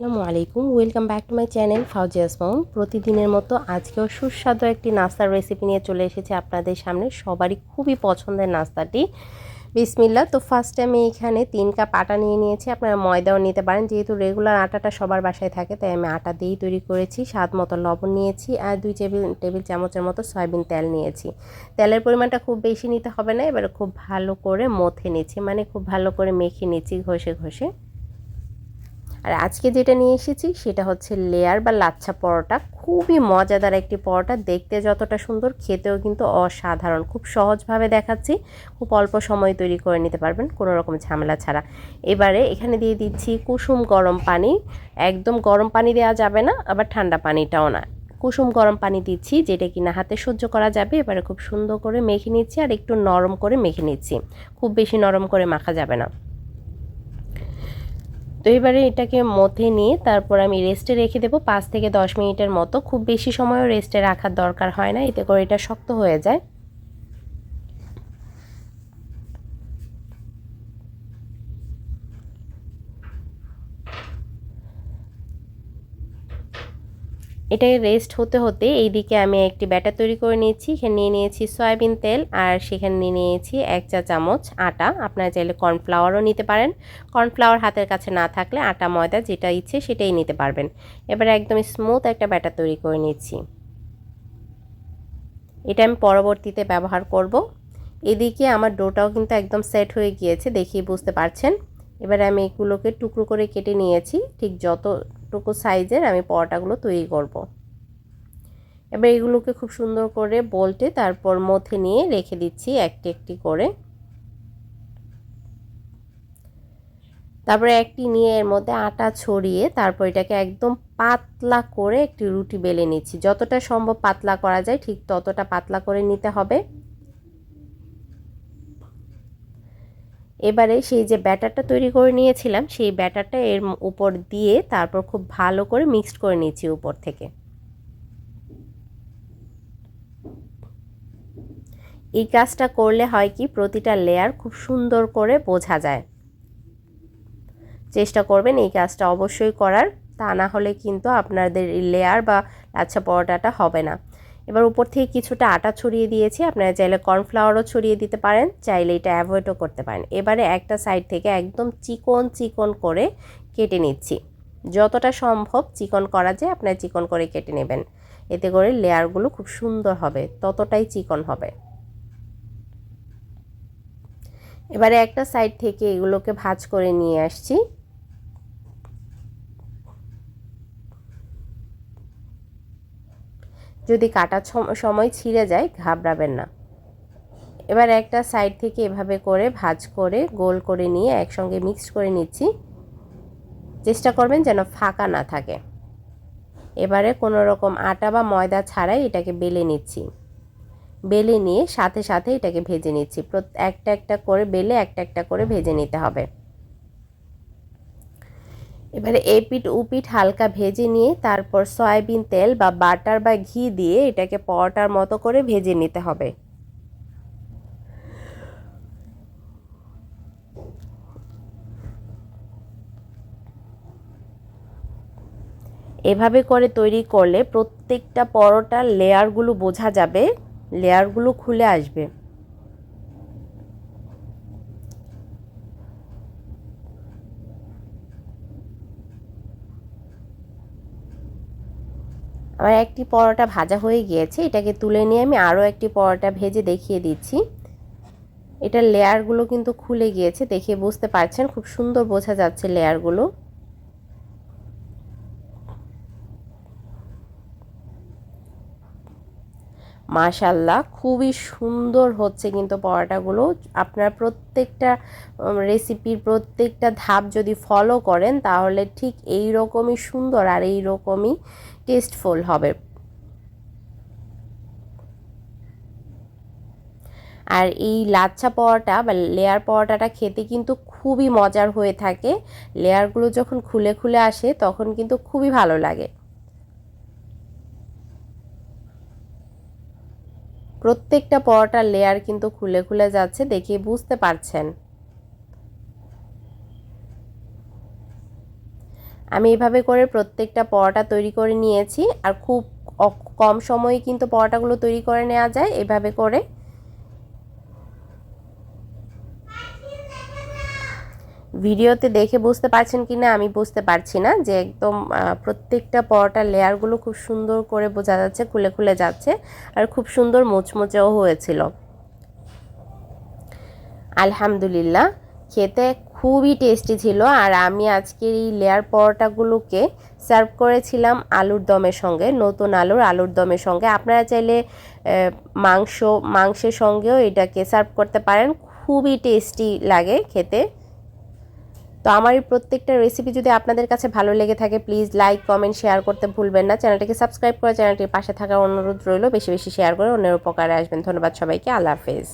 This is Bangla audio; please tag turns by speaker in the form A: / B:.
A: আসসালামু আলাইকুম welcome back to my channel Fauzia's mom প্রতিদিনের মতো আজকেও সুস্বাদু একটি নাস্তার রেসিপি নিয়ে চলে এসেছি আপনাদের সামনে। সবারই খুবই পছন্দের নাস্তাটি। বিসমিল্লা তো ফার্স্টে আমি এখানে তিন কাপ আটা নিয়ে নিয়েছি। আপনারা ময়দাও নিতে পারেন, যেহেতু রেগুলার আটাটা সবার বাসায় থাকে, তাই আমি আটা দিয়েই তৈরি করেছি। স্বাদ মতো লবণ নিয়েছি আর দুই টেবিল টেবিল চামচের মতো সয়াবিন তেল নিয়েছি। তেলের পরিমাণটা খুব বেশি নিতে হবে না, এবারে খুব ভালো করে মথে নিচ্ছি মানে খুব ভালো করে মেখে নিচ্ছি ঘষে ঘষে। আর আজকে যেটা নিয়ে এসেছি সেটা হচ্ছে লেয়ার বা লাচ্ছা পরোটা। খুবই মজাদার একটি পরোটা, দেখতে যতটা সুন্দর, খেতেও কিন্তু অসাধারণ। খুব সহজভাবে দেখাচ্ছি, খুব অল্প সময় তৈরি করে নিতে পারবেন, কোনো রকম ঝামেলা ছাড়া। এবারে এখানে দিয়ে দিচ্ছি কুসুম গরম পানি। একদম গরম পানি দেওয়া যাবে না, আবার ঠান্ডা পানিটাও না। কুসুম গরম পানি দিচ্ছি, যেটা কিনা হাতে সহ্য করা যাবে। এবারে খুব সুন্দর করে মেখে নিচ্ছি আর একটু নরম করে মেখে নিচ্ছি। খুব বেশি নরম করে মাখা যাবে না। তো এবারে এটাকে মথে নিয়ে তারপর আমি রেস্টে রেখে দেবো। পাঁচ থেকে দশ মিনিটের মতো। খুব বেশি সময়ও রেস্টে রাখার দরকার হয় না। এতে করে এটা শক্ত হয়ে যায়। এটাকে রেস্ট হতে হতে এইদিকে আমি একটি ব্যাটার তৈরি করে নিয়েছি। এখানে নিয়ে নিয়েছি সয়াবিন তেল আর সেখানে নিয়ে নিয়েছি এক চা চামচ আটা। আপনারা চাইলে কর্নফ্লাওয়ারও নিতে পারেন। কর্নফ্লাওয়ার হাতের কাছে না থাকলে আটা, ময়দা যেটা ইচ্ছে সেটাই নিতে পারবেন। এবার একদম স্মুথ একটা ব্যাটার তৈরি করে নিচ্ছি। এটা আমি পরবর্তীতে ব্যবহার করব। এদিকে আমার ডোটাও কিন্তু একদম সেট হয়ে গিয়েছে দেখিয়ে বুঝতে পারছেন। এবার আমি এগুলোকে টুকরো করে কেটে নিয়েছি। ঠিক যতটুকু সাইজের আমি পরোটাগুলো তৈরি করব। এবার এগুলোকে খুব সুন্দর করে বলটে তারপর মধ্যে নিয়ে রেখে দিচ্ছি একটি একটি করে। তারপরে একটি নিয়ে এর মধ্যে আটা ছড়িয়ে তারপর এটাকে একদম পাতলা করে একটি রুটি বেলে নিচ্ছি। যতটা সম্ভব পাতলা করা যায় ঠিক ততটা পাতলা করে নিতে হবে। এবারে সেই যে ব্যাটারটা তৈরি করে নিয়েছিলাম, সেই ব্যাটারটা এর উপর দিয়ে তারপর খুব ভালো করে মিক্সড করে নিয়েছি উপর থেকে। এই কাজটা করলে হয় কি, প্রতিটা লেয়ার খুব সুন্দর করে বোঝা যায়। চেষ্টা করবেন এই কাজটা অবশ্যই করার, তা না হলে কিন্তু আপনাদের লেয়ার বা লাচ্ছা পরোটাটা হবে না। এবার উপর থেকে কিছুটা আটা ছড়িয়ে দিয়েছি। আপনারা চাইলে কর্নফ্লাওয়ারও ছড়িয়ে দিতে পারেন, চাইলে এটা অ্যাভয়েডও করতে পারেন। এবারে একটা সাইড থেকে একদম চিকন চিকন করে কেটে নিচ্ছি। যতটা সম্ভব চিকন করা যায়, আপনারা চিকন করে কেটে নেবেন। এতে করে লেয়ারগুলো খুব সুন্দর হবে, ততটাই চিকন হবে। এবারে একটা সাইড থেকে এগুলোকে ভাজ করে নিয়ে আসছি। যদি কাটার সময় ছিঁড়ে যায়, ঘাবড়াবেন না। এবার একটা সাইড থেকে এভাবে করে ভাজ করে, গোল করে নিয়ে একসঙ্গে মিক্সড করে নিচ্ছি। চেষ্টা করবেন যেন ফাঁকা না থাকে। এবারে কোনো রকম আটা বা ময়দা ছাড়াই এটাকে বেলে নিচ্ছি। বেলে নিয়ে সাথে সাথে এটাকে ভেজে নিচ্ছি। একটা একটা করে বেলে একটা একটা করে ভেজে নিতে হবে। এবারে এপিট উপিট হালকা ভেজে নিয়ে তারপর সয়াবিন তেল বা বাটার বা ঘি দিয়ে এটাকে পরোটার মতো করে ভেজে নিতে হবে। এভাবে করে তৈরি করলে প্রত্যেকটা পরোটার লেয়ারগুলো বোঝা যাবে লেয়ারগুলো খুলে আসবে। আমার একটি পরোটা ভাজা হয়ে গিয়েছে, এটাকে তুলে নিয়ে আমি আরও একটি পরোটা ভেজে দেখিয়ে দিচ্ছি। এটার লেয়ারগুলো কিন্তু খুলে গিয়েছে, দেখে বুঝতে পারছেন, খুব সুন্দর বোঝা যাচ্ছে লেয়ারগুলো মাশাল্লাহ খুবই সুন্দর হচ্ছে কিন্তু পরোটাগুলো। আপনার প্রত্যেকটা রেসিপির প্রত্যেকটা ধাপ যদি ফলো করেন, তাহলে ঠিক এই রকমই সুন্দর আর এই রকমই টেস্টফুল হবে। আর এই লাচ্ছা পরোটা বা লেয়ার পরোটাটা খেতে কিন্তু খুবই মজার হয়ে থাকে। লেয়ারগুলো যখন খুলে খুলে আসে, তখন কিন্তু খুবই ভালো লাগে। প্রত্যেকটা পরোটার লেয়ার কিন্তু খুলে খুলে যাচ্ছে দেখে বুঝতে পারছেন। আমি এভাবে করে প্রত্যেকটা পরোটা তৈরি করে নিয়েছি আর খুব কম সময়ে কিন্তু পরোটাগুলো তৈরি করে নেওয়া যায়, এভাবে করে ভিডিওতে দেখে বুঝতে পারছেন কি না, আমি বুঝতে পারছি না যে একদম প্রত্যেকটা পরোটার লেয়ারগুলো খুব সুন্দর করে বোঝা যাচ্ছে, খুলে খুলে যাচ্ছে আর খুব সুন্দর মুচমুচেও হয়েছিল। আলহামদুলিল্লাহ, খেতে খুবই টেস্টি ছিল আর আমি আজকের এই লেয়ার পরোটাগুলোকে সার্ভ করেছিলাম আলুর দমের সঙ্গে, নতুন আলুর আলুর দমের সঙ্গে। আপনারা চাইলে মাংস, মাংসের সঙ্গেও এটাকে সার্ভ করতে পারেন, খুবই টেস্টি লাগে খেতে। তো আমার এই প্রত্যেকটা রেসিপি যদি আপনাদের কাছে ভালো লেগে থাকে প্লিজ লাইক কমেন্ট শেয়ার করতে ভুলবেন না। চ্যানেলটিকে সাবস্ক্রাইব করে, চ্যানেলটির পাশে থাকার অনুরোধ রইল। বেশি বেশি শেয়ার করে অন্যের উপকারে আসবেন। ধন্যবাদ সবাইকে। আল্লাহ হাফেজ।